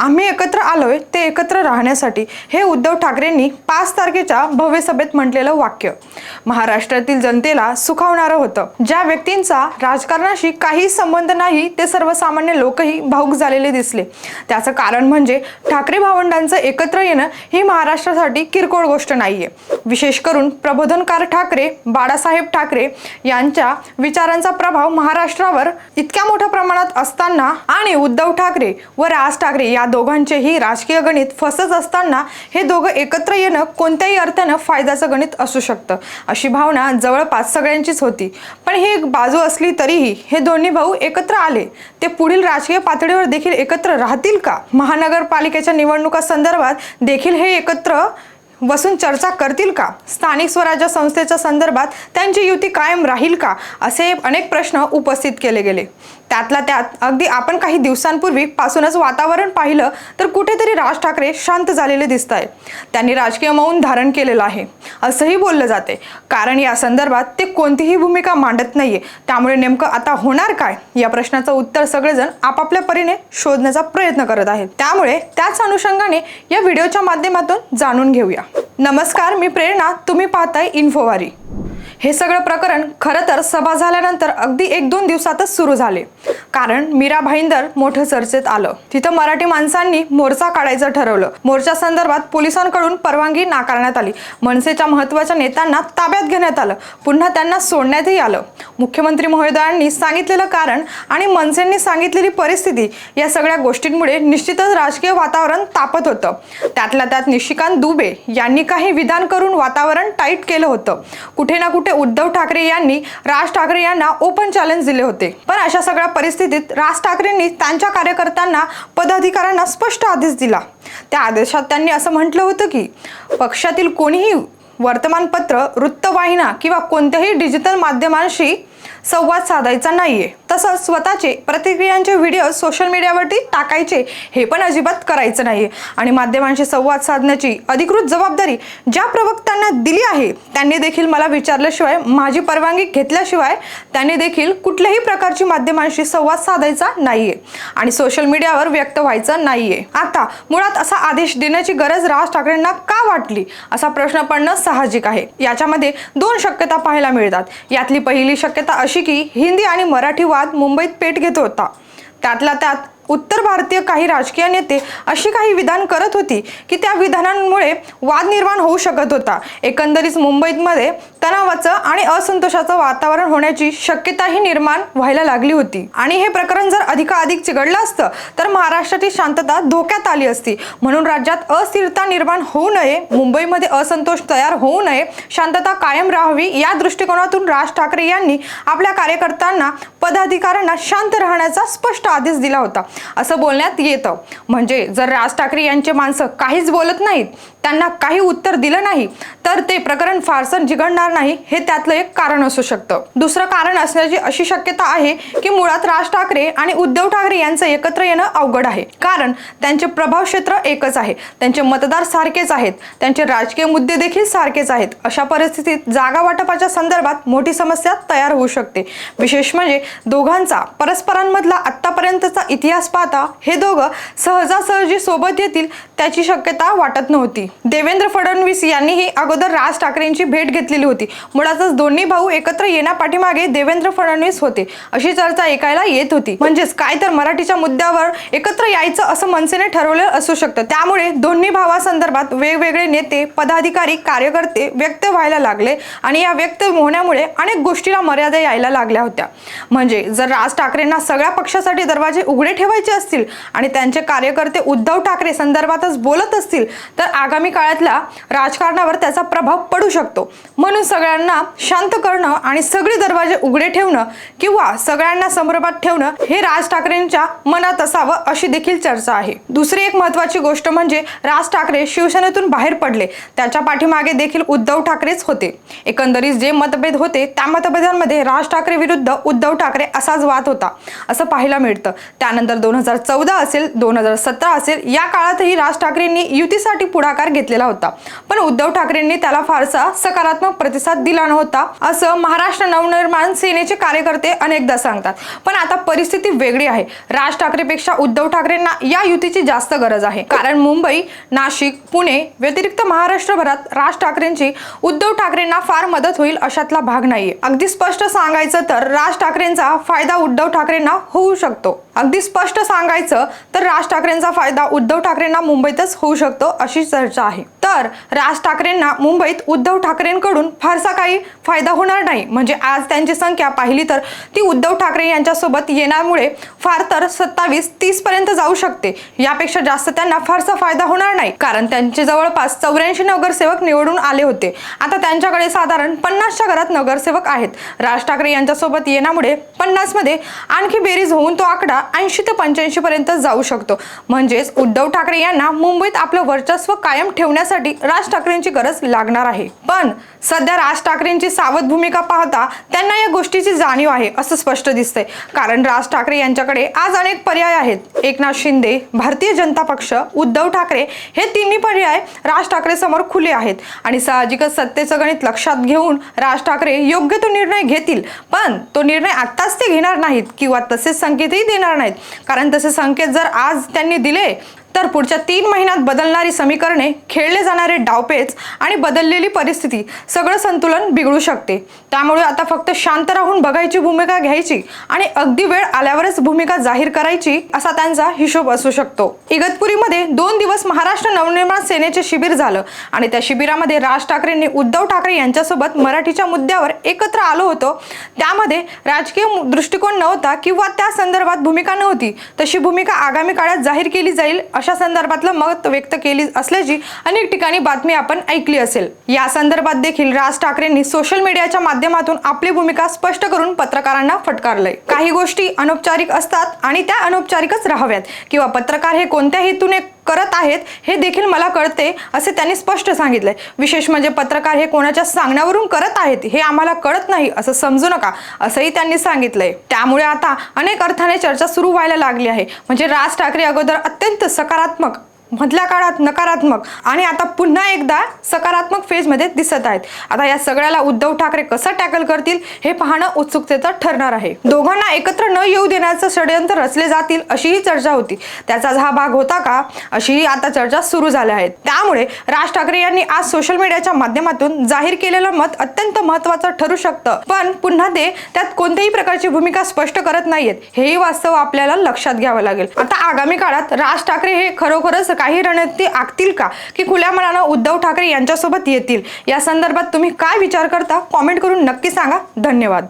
आम्ही एकत्र आलोय ते एकत्र राहण्यासाठी हे उद्धव ठाकरेंनी पाच तारखेच्या भव्य सभेत म्हटलेलं वाक्य. महाराष्ट्रातील जनतेला सुखावणारं होतं. ज्या व्यक्तींचा राजकारणाशी काही संबंध नाही ते सर्वसामान्य लोकही भाऊक झालेले दिसले. त्याचं कारण म्हणजे ठाकरे भावंडांचं एकत्र येणं ही महाराष्ट्रासाठी किरकोळ गोष्ट नाहीये. विशेष करून प्रबोधनकार ठाकरे बाळासाहेब ठाकरे यांच्या विचारांचा प्रभाव महाराष्ट्रावर इतक्या मोठ्या प्रमाणात असताना आणि उद्धव ठाकरे व राज ठाकरे या दोघांचेही राजकीय गणित फसत असताना हे दोघं एकत्र येणं कोणत्याही अर्थानं फायद्याचं गणित असू शकतं अशी भावना जवळपास सगळ्यांचीच होती. पण ही एक बाजू असली तरीही हे दोन्ही भाऊ एकत्र आले. ते पुढील राजकीय पातळीवर देखील एकत्र राहतील का? महानगरपालिकेच्या निवडणुका संदर्भात देखील हे एकत्र बसून चर्चा करतील का? स्थानिक स्वराज्य संस्थेच्या संदर्भात त्यांची युती कायम राहील का? असे अनेक प्रश्न उपस्थित केले गेले. त्यातला त्यात अगदी आपण काही दिवसांपूर्वी पासूनच वातावरण पाहिलं तर कुठेतरी राज ठाकरे शांत झालेले दिसत आहे त्यांनी राजकीय मौन धारण केलेलं आहे. असंही बोललं जाते. कारण या संदर्भात ते कोणतीही भूमिका मांडत नाहीये. त्यामुळे नेमकं आता होणार काय? या प्रश्नाचं उत्तर सगळेजण आपापल्या परीने शोधण्याचा प्रयत्न करत आहेत. त्यामुळे त्याच अनुषंगाने या व्हिडिओच्या माध्यमातून जाणून घेऊया. नमस्कार मी प्रेरणा. तुम्ही पाहताय इन्फोवारी. हे सगळं प्रकरण खरं तर सभा झाल्यानंतर अगदी एक दोन दिवसातच सुरू झाले. कारण मीरा भाईंदर मोठं चर्चेत आलं. तिथं मराठी माणसांनी मोर्चा काढायचं ठरवलं. मोर्चा संदर्भात पोलिसांकडून परवानगी नाकारण्यात आली. मनसेच्या महत्त्वाच्या नेत्यांना ताब्यात घेण्यात आलं. पुन्हा त्यांना सोडण्यातही आलं. मुख्यमंत्री महोदयांनी सांगितलेलं कारण आणि मनसेंनी सांगितलेली परिस्थिती या सगळ्या गोष्टींमुळे निश्चितच राजकीय वातावरण तापत होतं. त्यातल्या त्यात निशिकांत दुबे यांनी काही विधान करून वातावरण टाईट केलं होतं. कुठे ना कुठे उद्धव ठाकरे यांनी राज ठाकरे यांना ओपन चॅलेंज दिले होते. पण अशा सगळ्या परिस्थितीत राज ठाकरेंनी त्यांच्या कार्यकर्त्यांना पदाधिकाऱ्यांना स्पष्ट आदेश दिला. त्या आदेशात त्यांनी असं म्हटलं होतं की पक्षातील कोणीही वर्तमानपत्र वृत्तवाहिना किंवा कोणत्याही डिजिटल माध्यमांशी संवाद साधायचा नाहीये. तसंच स्वतःचे प्रतिक्रियांचे व्हिडिओ सोशल मीडियावरती टाकायचे हे पण अजिबात करायचं नाहीये. आणि माध्यमांशी संवाद साधण्याची अधिकृत जबाबदारी ज्या प्रवक्त्यांना दिली आहे त्यांनी देखील मला विचारल्याशिवाय माझी परवानगी घेतल्याशिवाय त्यांनी देखील कुठल्याही प्रकारची माध्यमांशी संवाद साधायचा नाहीये. आणि सोशल मीडियावर व्यक्त व्हायचं नाहीये. आता मुळात असा आदेश देण्याची गरज राज ठाकरेंना का वाटली? असा प्रश्न पडणं साहजिक आहे. याच्यामध्ये दोन शक्यता पाहायला मिळतात. यातली पहिली शक्यता अशी की हिंदी आणि मराठी वाद मुंबईत पेट घेत होता. त्यातला त्यात उत्तर भारतीय काही राजकीय नेते अशी काही विधान करत होती की त्या विधानांमुळे वाद निर्माण होऊ शकत होता. एकंदरीत मुंबईमध्ये तणावाचं आणि असंतोषाचं वातावरण होण्याची शक्यताही निर्माण व्हायला लागली होती. आणि हे प्रकरण जर अधिकाधिक चिघडलं असतं तर महाराष्ट्राची शांतता धोक्यात आली असती. म्हणून राज्यात अस्थिरता निर्माण होऊ नये मुंबईमध्ये असंतोष तयार होऊ नये शांतता कायम राहावी या दृष्टिकोनातून राज ठाकरे यांनी आपल्या कार्यकर्त्यांना पदाधिकाऱ्यांना शांत राहण्याचा स्पष्ट आदेश दिला होता. असं बोलण्यात येतं. म्हणजे जर राज ठाकरे यांचे माणसं काहीच बोलत नाहीत त्यांना काही उत्तर दिलं नाही तर ते प्रकरण फारसं जिघडणार नाही हे त्यातलं एक कारण असू शकतं. दुसरं कारण असण्याची अशी शक्यता आहे की मुळात राज ठाकरे आणि उद्धव ठाकरे यांचं एकत्र येणं अवघड आहे. कारण त्यांचे प्रभाव क्षेत्र एकच आहे. त्यांचे मतदार सारखेच आहेत. त्यांचे राजकीय मुद्दे देखील सारखेच आहेत. अशा परिस्थितीत जागा वाटपाच्या संदर्भात मोठी समस्या तयार होऊ शकते. विशेष म्हणजे दोघांचा परस्परांमधला आतापर्यंतचा इतिहास पाहता हे दोघं सहजासहजी सोबत येतील त्याची शक्यता वाटत नव्हती. देवेंद्र फडणवीस यांनीही अगोदर राज ठाकरेंची भेट घेतलेली होती. मुळातच दोन्ही भाऊ एकत्र येण्यापाठीमागे देवेंद्र फडणवीस होते अशी चर्चा ऐकायला येत होती. म्हणजेच काय तर मराठीच्या मुद्द्यावर एकत्र यायचं असं मनसेने ठरवलं असू शकतं. त्यामुळे दोन्ही भावासंदर्भात वेगवेगळे नेते पदाधिकारी कार्यकर्ते व्यक्त व्हायला लागले आणि या व्यक्त होण्यामुळे अनेक गोष्टीला मर्यादा यायला लागल्या होत्या. म्हणजे जर राज ठाकरेंना सगळ्या पक्षासाठी दरवाजे उघडे ठेवायचे असतील आणि त्यांचे कार्यकर्ते उद्धव ठाकरे संदर्भातच बोलत असतील तर आगामी काळातल्या राजकारणावर त्याचा प्रभाव पडू शकतो. म्हणून सगळ्यांना शांत करणं आणि सगळे दरवाजे उघडे ठेवणं किंवा सगळ्यांना संभ्रमात ठेवणं हे राज ठाकरेंच्या मनात असावं अशी देखील चर्चा आहे. दुसरी एक महत्वाची गोष्ट म्हणजे राज ठाकरे शिवसेनेतून बाहेर पडले. त्याच्या पाठीमागे देखील उद्धव ठाकरेच होते. एकंदरीत जे मतभेद होते त्या मतभेदांमध्ये राज ठाकरे विरुद्ध उद्धव ठाकरे असाच वाद होता. असं पाहायला मिळतं. त्यानंतर दोन हजार चौदा असेल दोन हजार सतरा असेल या काळातही राज ठाकरेंनी युतीसाठी पुढाकार घेतलेला होता. पण उद्धव ठाकरेंनी त्याला फारसा सकारात्मक प्रतिसाद दिला नव्हता असं महाराष्ट्र नवनिर्माण सेनेचे कार्यकर्ते अनेकदा सांगतात. पण आता परिस्थिती वेगळी आहे. राज ठाकरेपेक्षा उद्धव ठाकरेंना या युतीची जास्त गरज आहे. कारण मुंबई नाशिक पुणे व्यतिरिक्त महाराष्ट्रभरात राज ठाकरेंची उद्धव ठाकरेंना फार मदत होईल अशातला भाग नाहीये. अगदी स्पष्ट सांगायचं तर राज ठाकरेंचा फायदा उद्धव ठाकरेंना होऊ शकतो. と अगदी स्पष्ट सांगायचं तर राज ठाकरेंचा फायदा उद्धव ठाकरेंना मुंबईतच होऊ शकतो अशी चर्चा आहे. तर राज ठाकरेंना मुंबईत उद्धव ठाकरेंकडून फारसा काही फायदा होणार नाही. म्हणजे आज त्यांची संख्या पाहिली तर ती उद्धव ठाकरे यांच्यासोबत येण्यामुळे फार तर सत्तावीस तीस पर्यंत जाऊ शकते. यापेक्षा जास्त त्यांना फारसा फायदा होणार नाही. कारण त्यांचे जवळपास चौऱ्याऐंशी नगरसेवक निवडून आले होते. आता त्यांच्याकडे साधारण पन्नासच्या घरात नगरसेवक आहेत. राज ठाकरे यांच्यासोबत येण्यामुळे पन्नासमध्ये आणखी बेरीज होऊन तो आकडा ऐंशी ते पंच्याऐंशी पर्यंत जाऊ शकतो. म्हणजेच उद्धव ठाकरे यांना मुंबईत आपलं वर्चस्व कायम ठेवण्यासाठी राज ठाकरेंची गरज लागणार आहे. पण सध्या राज ठाकरेंची सावध भूमिका पाहता त्यांना या गोष्टीची जाणीव आहे असं स्पष्ट दिसतंय. कारण राज ठाकरे यांच्याकडे आज अनेक पर्याय आहेत. एकनाथ शिंदे भारतीय जनता पक्ष उद्धव ठाकरे हे तिन्ही पर्याय राज ठाकरे समोर खुले आहेत. आणि साहजिकच सत्तेचं गणित लक्षात घेऊन राज ठाकरे योग्य तो निर्णय घेतील. पण तो निर्णय आत्ताच ते घेणार नाहीत किंवा तसेच संकेतही देणार नाहीत. कारण तसे संकेत जर आज त्यांनी दिले तर पुढच्या तीन महिन्यात बदलणारी समीकरणे खेळले जाणारे डावपेच आणि बदललेली परिस्थिती सगळं संतुलन बिघडू शकते. त्यामुळे आता फक्त शांत राहून बघायची भूमिका घ्यायची आणि अगदी वेळ आल्यावरच भूमिका जाहीर करायची असा त्यांचा हिशोब असू शकतो. इगतपुरीमध्ये दोन दिवस महाराष्ट्र नवनिर्माण सेनेचे शिबिर झालं आणि त्या शिबिरामध्ये राज ठाकरेंनी उद्धव ठाकरे यांच्यासोबत मराठीच्या मुद्द्यावर एकत्र आलो होतो. त्यामध्ये राजकीय दृष्टिकोन नव्हता किंवा त्या संदर्भात भूमिका नव्हती. तशी भूमिका आगामी काळात जाहीर केली जाईल अशा संदर्भातलं मत व्यक्त केली असल्याची अनेक ठिकाणी बातमी आपण ऐकली असेल. या संदर्भात देखील राज ठाकरेंनी सोशल मीडियाच्या माध्यमातून आपली भूमिका स्पष्ट करून पत्रकारांना फटकारलंय. काही गोष्टी अनौपचारिक असतात आणि त्या अनौपचारिकच राहाव्यात. किंवा पत्रकार हे कोणत्या हेतूने करत आहेत हे देखील मला कळते असे त्यांनी स्पष्ट सांगितले. विशेष म्हणजे पत्रकार हे कोणाच्या सांगण्यावरून करत आहेत हे आम्हाला कळत नाही असं समजू नका असंही त्यांनी सांगितलंय त्यामुळे आता अनेक अर्थाने चर्चा सुरू व्हायला लागली आहे. म्हणजे राज ठाकरे अगोदर अत्यंत सकारात्मक मधल्या काळात नकारात्मक आणि आता पुन्हा एकदा सकारात्मक फेजमध्ये दिसत आहेत. आता या सगळ्याला उद्धव ठाकरे कसं टॅकल करतील हे पाहणं उत्सुकतेचं ठरणार आहे. दोघांना एकत्र न येऊ देण्याचं षडयंत्र रचले जातील अशीही चर्चा होती. त्याचाच हा भाग होता का? अशीही आता चर्चा सुरू झाल्या आहेत. त्यामुळे राज ठाकरे यांनी आज सोशल मीडियाच्या माध्यमातून जाहीर केलेलं मत अत्यंत महत्वाचं ठरू शकतं. पण पुन्हा ते त्यात कोणत्याही प्रकारची भूमिका स्पष्ट करत नाहीयेत. हेही वास्तव आपल्याला लक्षात घ्यावं लागेल. आता आगामी काळात राज ठाकरे हे खरोखरच काही रणनीती आखतील का? की खुल्या मनानं उद्धव ठाकरे यांच्यासोबत येतील? या संदर्भात तुम्ही काय विचार करता? कॉमेंट करून नक्की सांगा. धन्यवाद.